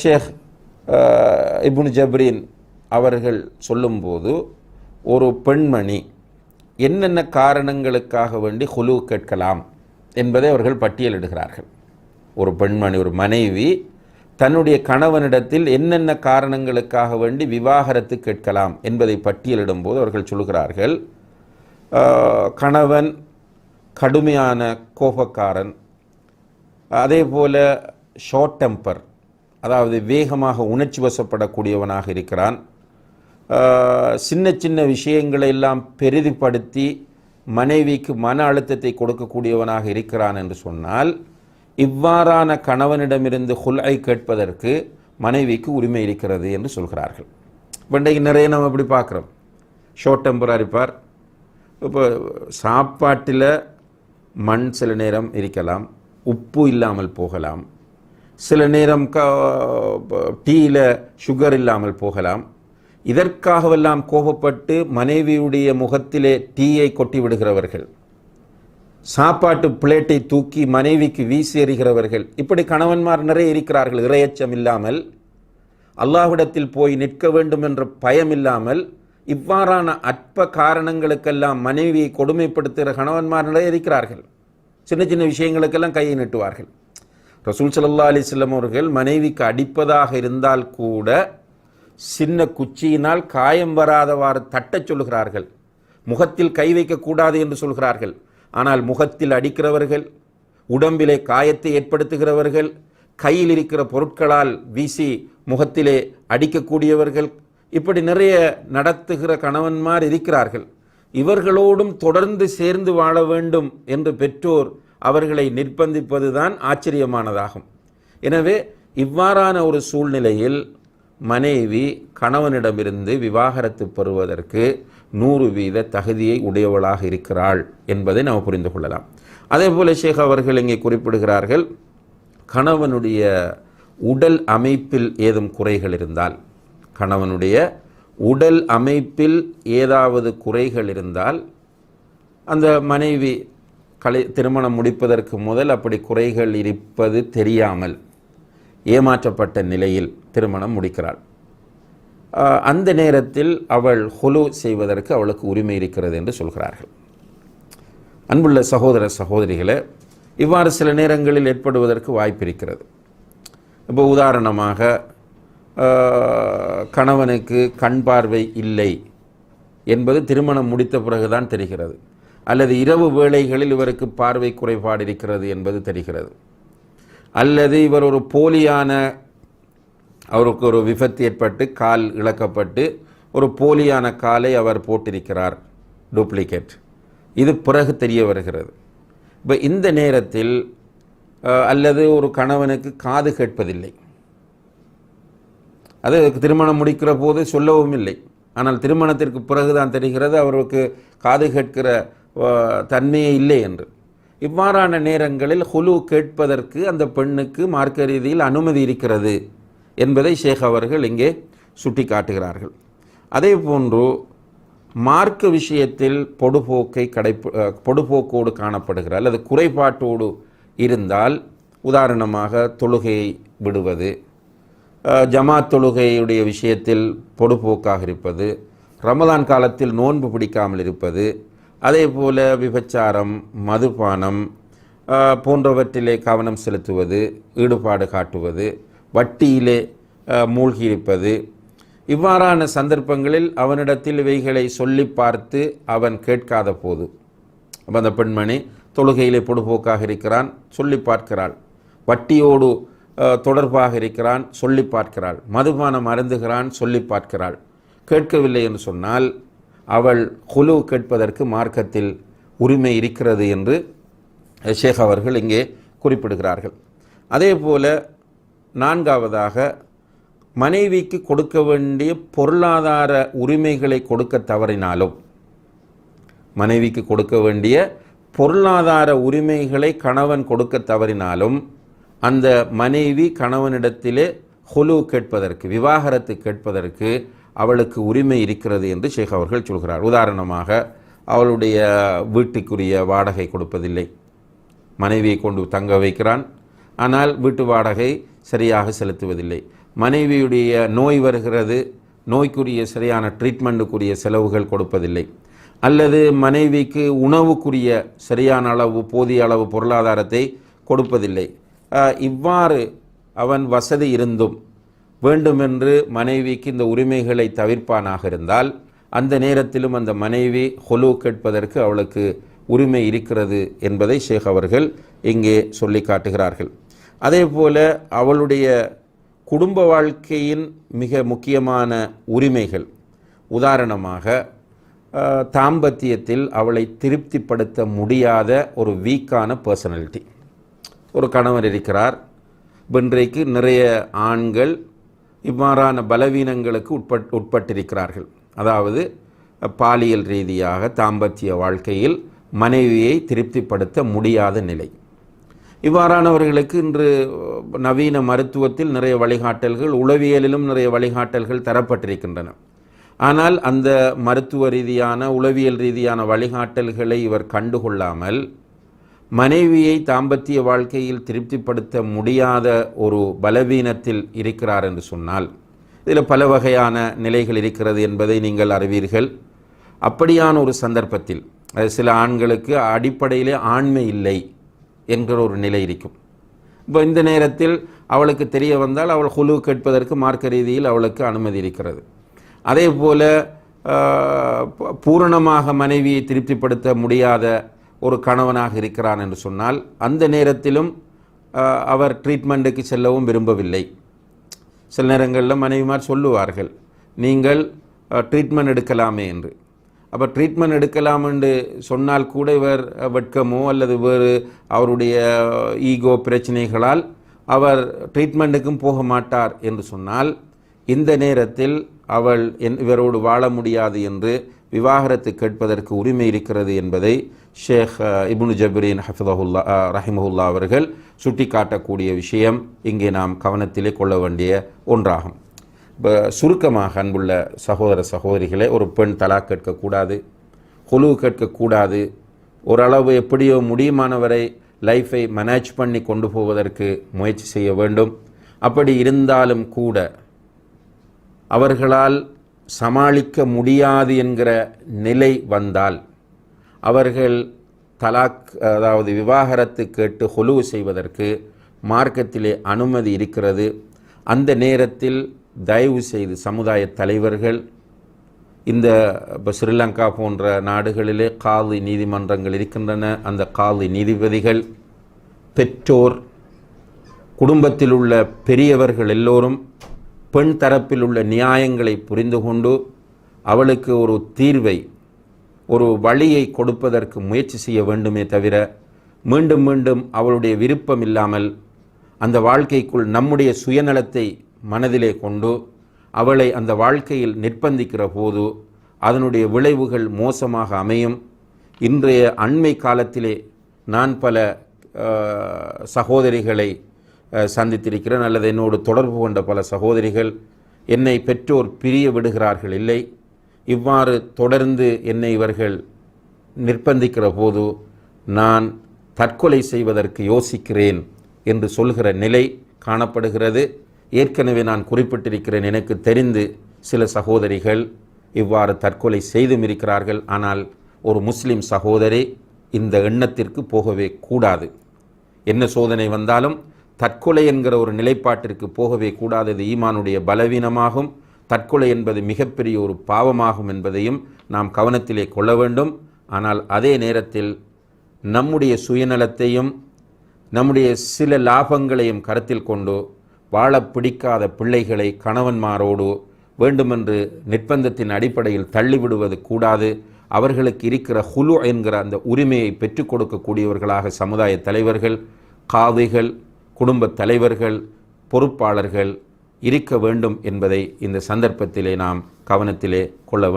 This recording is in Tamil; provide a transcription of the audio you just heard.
ஷேக் இபுன் ஜப்ரீன் அவர்கள் சொல்லும்போது ஒரு பெண்மணி என்னென்ன காரணங்களுக்காக வேண்டி ஹுலு கேட்கலாம் என்பதை அவர்கள் பட்டியலிடுகிறார்கள். ஒரு பெண்மணி ஒரு மனைவி தன்னுடைய கணவனிடத்தில் என்னென்ன காரணங்களுக்காக வேண்டி விவாகரத்து கேட்கலாம் என்பதை பட்டியலிடும்போது அவர்கள் சொல்கிறார்கள் கணவன் கடுமையான கோபக்காரன் அதே போல் ஷார்ட் டெம்பர் அதாவது வேகமாக உணர்ச்சி வசப்படக்கூடியவனாக இருக்கிறான். சின்ன சின்ன விஷயங்களை எல்லாம் பெரிதுபடுத்தி மனைவிக்கு மன அழுத்தத்தை கொடுக்கக்கூடியவனாக இருக்கிறான் என்று சொன்னால் இவ்வாறான கணவனிடமிருந்து ஹுல்ஐ கேட்பதற்கு மனைவிக்கு உரிமை இருக்கிறது என்று சொல்கிறார்கள். இன்றைக்கு நிறைய நம்ம இப்படி பார்க்குறோம். ஷார்ட் டெம்பராக இருப்பார். இப்போ சாப்பாட்டில் மண் சில நேரம் இருக்கலாம் உப்பு இல்லாமல் போகலாம். சில நேரம் க டீயில் சுகர் இல்லாமல் போகலாம். இதற்காகவெல்லாம் கோபப்பட்டு மனைவியுடைய முகத்திலே டீயை கொட்டி விடுகிறவர்கள். சாப்பாட்டு பிளேட்டை தூக்கி மனைவிக்கு வீசி எறிகிறவர்கள். இப்படி கணவன்மார் நிறைய இருக்கிறார்கள் இரையச்சம் இல்லாமல். அல்லாஹ்விடத்தில் போய் நிற்க வேண்டும் என்ற பயம் இல்லாமல். இவ்வாறான அற்ப காரணங்களுக்கெல்லாம் மனைவியை கொடுமைப்படுத்துகிற கணவன்மார் நிறைய இருக்கிறார்கள். சின்ன சின்ன விஷயங்களுக்கெல்லாம் கையை நீட்டுவார்கள். ரசூல் சல்லா அலிஸ்லம் அவர்கள் மனைவிக்கு அடிப்பதாக இருந்தால் கூட சின்ன குச்சியினால் காயம் வராதவாறு தட்டச் சொல்கிறார்கள் முகத்தில் கை வைக்கக்கூடாது என்று சொல்கிறார்கள். ஆனால் முகத்தில் அடிக்கிறவர்கள் உடம்பிலே காயத்தை ஏற்படுத்துகிறவர்கள் கையில் இருக்கிற பொருட்களால் வீசி முகத்திலே அடிக்கக்கூடியவர்கள் இப்படி நிறைய நடத்துகிற கணவன்மார் இருக்கிறார்கள். இவர்களோடும் தொடர்ந்து சேர்ந்து வாழ வேண்டும் என்று பெற்றோர் அவர்களை நிர்பந்திப்பதுதான் ஆச்சரியமானதாகும். எனவே இவ்வாறான ஒரு சூழ்நிலையில் மனைவி கணவனிடமிருந்து விவாகரத்து பெறுவதற்கு நூறு வீத தகுதியை உடையவளாக இருக்கிறாள் என்பதை நாம் புரிந்து கொள்ளலாம். அதே போல ஷேக் அவர்கள் இங்கே குறிப்பிடுகிறார்கள் கணவனுடைய உடல் அமைப்பில் ஏதும் குறைகள் இருந்தால் கணவனுடைய உடல் அமைப்பில் ஏதாவது குறைகள் இருந்தால் அந்த மனைவி கலை திருமணம் முடிப்பதற்கு முதல் அப்படி குறைகள் இருப்பது தெரியாமல் ஏமாற்றப்பட்ட நிலையில் திருமணம் முடிக்கிறாள். அந்த நேரத்தில் அவள் ஹொலு செய்வதற்கு அவளுக்கு உரிமை இருக்கிறது என்று சொல்கிறார்கள். அன்புள்ள சகோதர சகோதரிகளை இவ்வாறு சில நேரங்களில் ஏற்படுவதற்கு வாய்ப்பு இருக்கிறது. இப்போ உதாரணமாக கணவனுக்கு கண் பார்வை இல்லை என்பது திருமணம் முடித்த பிறகுதான் தெரிகிறது. அல்லது இரவு வேளைகளில் இவருக்கு பார்வை குறைபாடு இருக்கிறது என்பது தெரிகிறது. அல்லது இவர் ஒரு போலியான அவருக்கு ஒரு விபத்து ஏற்பட்டு கால் இழக்கப்பட்டு ஒரு போலியான காலை அவர் போட்டிருக்கிறார் டூப்ளிகேட் இது பிறகு தெரிய வருகிறது. இப்போ இந்த நேரத்தில் அல்லது ஒரு கணவனுக்கு காது கேட்பதில்லை. அது திருமணம் முடிக்கிற போது சொல்லவும் இல்லை ஆனால் திருமணத்திற்கு பிறகுதான் தெரிகிறது அவருக்கு காது கேட்கிற தன்மையே இல்லை என்று. இவ்வாறான நேரங்களில் ஹுலு கேட்பதற்கு அந்த பெண்ணுக்கு மார்க்க ரீதியில் அனுமதி இருக்கிறது என்பதை ஷேக் அவர்கள் இங்கே சுட்டி காட்டுகிறார்கள் அதே போன்று மார்க்க விஷயத்தில் பொடுபோக்கை கடைப்பு பொடுபோக்கோடு காணப்படுகிற அல்லது குறைபாட்டோடு இருந்தால் உதாரணமாக தொழுகையை விடுவது ஜமாத் தொழுகையுடைய விஷயத்தில் பொடுபோக்காக இருப்பது ரமதான் காலத்தில் நோன்பு பிடிக்காமல் இருப்பது அதே போல விபச்சாரம் மதுபானம் போன்றவற்றிலே கவனம் செலுத்துவது ஈடுபாடு காட்டுவது வட்டியிலே மூழ்கியிருப்பது. இவ்வாறான சந்தர்ப்பங்களில் அவனிடத்தில் இவைகளை சொல்லி பார்த்து அவன் கேட்காத போது அந்த பெண்மணி தொழுகையிலே பொடுபோக்காக இருக்கிறான் சொல்லி பார்க்கிறாள். வட்டியோடு தொடர்பாக இருக்கிறான் சொல்லி பார்க்கிறாள். மதுபானம் அருந்துகிறான் சொல்லி பார்க்கிறாள். கேட்கவில்லை என்று சொன்னால் அவள் குழு கேட்பதற்கு மார்க்கத்தில் உரிமை இருக்கிறது என்று ஷேக் அவர்கள் இங்கே குறிப்பிடுகிறார்கள். அதே போல நான்காவதாக மனைவிக்கு கொடுக்க வேண்டிய பொருளாதார உரிமைகளை கொடுக்க தவறினாலும் மனைவிக்கு கொடுக்க வேண்டிய பொருளாதார உரிமைகளை கணவன் கொடுக்க தவறினாலும் அந்த மனைவி கணவனிடத்திலே ஹொலு கேட்பதற்கு விவாகரத்து கேட்பதற்கு அவளுக்கு உரிமை இருக்கிறது என்று ஷேக் அவர்கள் சொல்கிறார். உதாரணமாக அவளுடைய வீட்டுக்குரிய வாடகை கொடுப்பதில்லை. மனைவியை கொண்டு தங்க வைக்கிறான். ஆனால் வீட்டு வாடகை சரியாக செலுத்துவதில்லை. மனைவியுடைய நோய் வருகிறது. நோய்க்குரிய சரியான ட்ரீட்மெண்ட்டுக்குரிய செலவுகள் கொடுப்பதில்லை. அல்லது மனைவிக்கு உணவுக்குரிய சரியான அளவு போதிய அளவு பொருளாதாரத்தை கொடுப்பதில்லை. இவ்வாறு அவன் வசதி இருந்தும் வேண்டுமென்று மனைவிக்கு இந்த உரிமைகளை தவிர்ப்பானாக இருந்தால் அந்த நேரத்திலும் அந்த மனைவி ஹொலு கேட்பதற்கு அவளுக்கு உரிமை இருக்கிறது என்பதை ஷேக் அவர்கள் இங்கே சொல்லி காட்டுகிறார்கள். அதே போல அவளுடைய குடும்ப வாழ்க்கையின் மிக முக்கியமான உரிமைகள். உதாரணமாக தாம்பத்தியத்தில் அவளை திருப்திப்படுத்த முடியாத ஒரு வீக்கான பர்சனாலிட்டி ஒரு கணவர் இருக்கிறார். இன்றைக்கு நிறைய ஆண்கள் இவ்வாறான பலவீனங்களுக்கு உட்பட் உட்பட்டிருக்கிறார்கள். அதாவது பாலியல் ரீதியாக தாம்பத்திய வாழ்க்கையில் மனைவியை திருப்திப்படுத்த முடியாத நிலை. இவ்வாறானவர்களுக்கு இன்று நவீன மருத்துவத்தில் நிறைய வழிகாட்டல்கள் உளவியலிலும் நிறைய வழிகாட்டல்கள் தரப்பட்டிருக்கின்றன. ஆனால் அந்த மருத்துவ ரீதியான உளவியல் ரீதியான வழிகாட்டல்களை இவர் கண்டுகொள்ளாமல் மனைவியை தாம்பத்திய வாழ்க்கையில் திருப்திப்படுத்த முடியாத ஒரு பலவீனத்தில் இருக்கிறார் என்று சொன்னால் இதில் பல வகையான நிலைகள் இருக்கிறது என்பதை நீங்கள் அறிவீர்கள். அப்படியான ஒரு சந்தர்ப்பத்தில் அது சில ஆண்களுக்கு அடிப்படையிலே ஆண்மை இல்லை என்கிற ஒரு நிலை இருக்கும். இப்போ இந்த நேரத்தில் அவளுக்கு தெரிய வந்தால் அவள் குழு கேட்பதற்கு மார்க்க ரீதியில் அவளுக்கு அனுமதி இருக்கிறது. அதே போல பூரணமாக மனைவியை திருப்திப்படுத்த முடியாத ஒரு கணவனாக இருக்கிறான் என்று சொன்னால் அந்த நேரத்திலும் அவர் ட்ரீட்மெண்ட்டுக்கு செல்லவும் விரும்பவில்லை. சில நேரங்களில் மனைவிமார் சொல்லுவார்கள் நீங்கள் ட்ரீட்மெண்ட் எடுக்கலாமே என்று. அப்போ ட்ரீட்மெண்ட் எடுக்கலாம் என்று சொன்னால் கூட இவர் வெட்கமோ அல்லது வேறு அவருடைய ஈகோ பிரச்சனைகளால் அவர் ட்ரீட்மெண்ட்டுக்கும் போக மாட்டார் என்று சொன்னால் இந்த நேரத்தில் அவள் என் இவரோடு வாழ முடியாது என்று விவாகரத்து கேட்பதற்கு உரிமை இருக்கிறது என்பதை ஷேக் இபுனு இப்னு ஹஃபிதஹுல்லா ரஹிமஹுல்லா அவர்கள் சுட்டிக்காட்டக்கூடிய விஷயம் இங்கே நாம் கவனத்திலே கொள்ள வேண்டிய ஒன்றாகும். இப்போ சுருக்கமாக அன்புள்ள சகோதர சகோதரிகளே ஒரு பெண் தலா கேட்கக்கூடாது கொலு கேட்கக்கூடாது. ஓரளவு எப்படியோ முடியுமானவரை லைஃபை மேனேஜ் பண்ணி கொண்டு போவதற்கு முயற்சி செய்ய வேண்டும். அப்படி இருந்தாலும் கூட அவர்களால் சமாளிக்க முடியாது என்கிற நிலை வந்தால் அவர்கள் தலாக் அதாவது விவாகரத்து கேட்டு ஹொலு செய்வதற்கு மார்க்கத்திலே அனுமதி இருக்கிறது. அந்த நேரத்தில் தயவு செய்து சமுதாய தலைவர்கள் இந்த இப்போ ஸ்ரீலங்கா போன்ற நாடுகளிலே காதி நீதிமன்றங்கள் இருக்கின்றன. அந்த காதி நீதிபதிகள் பெற்றோர் குடும்பத்தில் உள்ள பெரியவர்கள் எல்லோரும் பெண் தரப்பில் உள்ள நியாயங்களை புரிந்து கொண்டு அவளுக்கு ஒரு தீர்வை ஒரு வழியை கொடுப்பதற்கு முயற்சி செய்ய வேண்டுமே தவிர மீண்டும் மீண்டும் அவளுடைய விருப்பம் இல்லாமல் அந்த வாழ்க்கைக்குள் நம்முடைய சுயநலத்தை மனதிலே கொண்டு அவளை அந்த வாழ்க்கையில் நிர்பந்திக்கிற போது அதனுடைய விளைவுகள் மோசமாக அமையும். இன்றைய அண்மை காலத்திலே நான் பல சகோதரிகளை சந்தித்திருக்கிறேன். அல்லது என்னோடு தொடர்பு கொண்ட பல சகோதரிகள் என்னை பெற்றோர் பிரிய விடுகிறார்கள் இல்லை. இவ்வாறு தொடர்ந்து என்னை இவர்கள் நிர்பந்திக்கிற போது நான் தற்கொலை செய்வதற்கு யோசிக்கிறேன் என்று சொல்கிற நிலை காணப்படுகிறது. ஏற்கனவே நான் குறிப்பிட்டிருக்கிறேன் எனக்கு தெரிந்து சில சகோதரிகள் இவ்வாறு தற்கொலை செய்தும் இருக்கிறார்கள். ஆனால் ஒரு முஸ்லிம் சகோதரி இந்த எண்ணத்திற்கு போகவே கூடாது. என்ன சோதனை வந்தாலும் தற்கொலை என்கிற ஒரு நிலைப்பாட்டிற்கு போகவே கூடாது. ஈமானுடைய பலவீனமாகும். தற்கொலை என்பது மிகப்பெரிய ஒரு பாவமாகும் என்பதையும் நாம் கவனத்திலே கொள்ள வேண்டும். ஆனால் அதே நேரத்தில் நம்முடைய சுயநலத்தையும் நம்முடைய சில லாபங்களையும் கருத்தில் கொண்டு வாழ பிடிக்காத பிள்ளைகளை கணவன்மாரோடு வேண்டுமென்று நிர்பந்தத்தின் அடிப்படையில் தள்ளிவிடுவது கூடாது. அவர்களுக்கு இருக்கிற ஹுலு என்கிற அந்த உரிமையை பெற்றுக் கொடுக்கக்கூடியவர்களாக சமுதாய தலைவர்கள் காதைகள் குடும்பத் தலைவர்கள் பொறுப்பாளர்கள் இருக்க வேண்டும் என்பதை இந்த சந்தர்ப்பத்திலே நாம் கவனத்திலே கொள்ள வேண்டும்